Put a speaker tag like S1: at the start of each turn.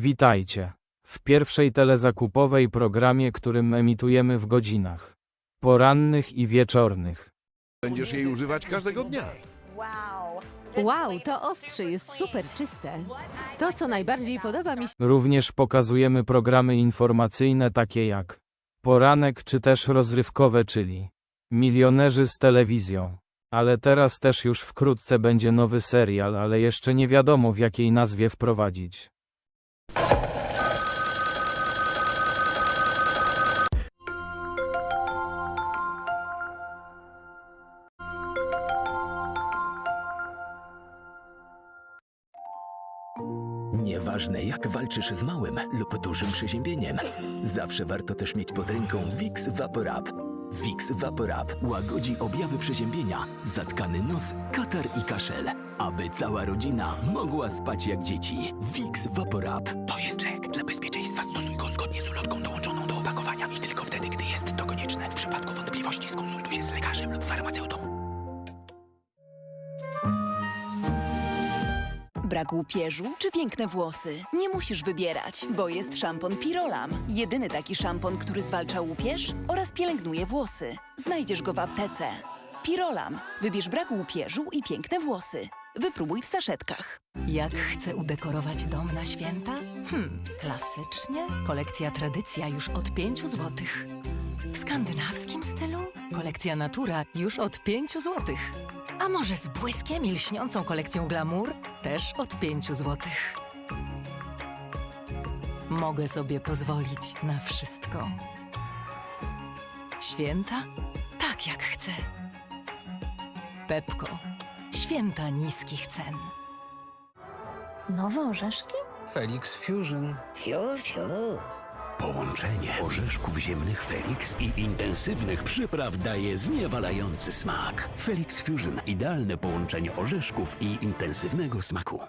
S1: Witajcie. W pierwszej telezakupowej programie, którym emitujemy w godzinach porannych i wieczornych.
S2: Będziesz jej używać każdego dnia.
S3: Wow, to ostrze jest super czyste. To, co najbardziej podoba mi się,
S1: Również pokazujemy programy informacyjne takie jak Poranek czy też rozrywkowe, czyli Milionerzy z telewizją. Ale teraz też już wkrótce będzie nowy serial, ale jeszcze nie wiadomo w jakiej nazwie wprowadzić.
S4: Nieważne jak walczysz z małym lub dużym przeziębieniem, zawsze warto też mieć pod ręką Vicks VapoRub. Vicks VapoRub łagodzi objawy przeziębienia, zatkany nos, katar i kaszel, aby cała rodzina mogła spać jak dzieci. Vicks VapoRub to jest lek. Dla bezpieczeństwa stosuj go zgodnie z ulotką dołączoną
S5: Brak łupieżu czy piękne włosy? Nie musisz wybierać, bo jest szampon Pirolam. Jedyny taki szampon, który zwalcza łupież oraz pielęgnuje włosy. Znajdziesz go w aptece. Pirolam. Wybierz brak łupieżu i piękne włosy. Wypróbuj w saszetkach.
S6: Jak chcę udekorować dom na święta? Hmm, klasycznie. Kolekcja Tradycja już od 5 złotych. W skandynawskim stylu? Kolekcja Natura już od 5 złotych. A może z błyskiem i lśniącą kolekcją Glamour? Też od 5 złotych. Mogę sobie pozwolić na wszystko. Święta? Tak jak chcę. Pepko. Święta niskich cen.
S7: Nowe orzeszki?
S8: Felix Fusion.
S7: Fiu, fiu.
S4: Połączenie orzeszków ziemnych Felix i intensywnych przypraw daje zniewalający smak. Felix Fusion idealne połączenie orzeszków i intensywnego smaku.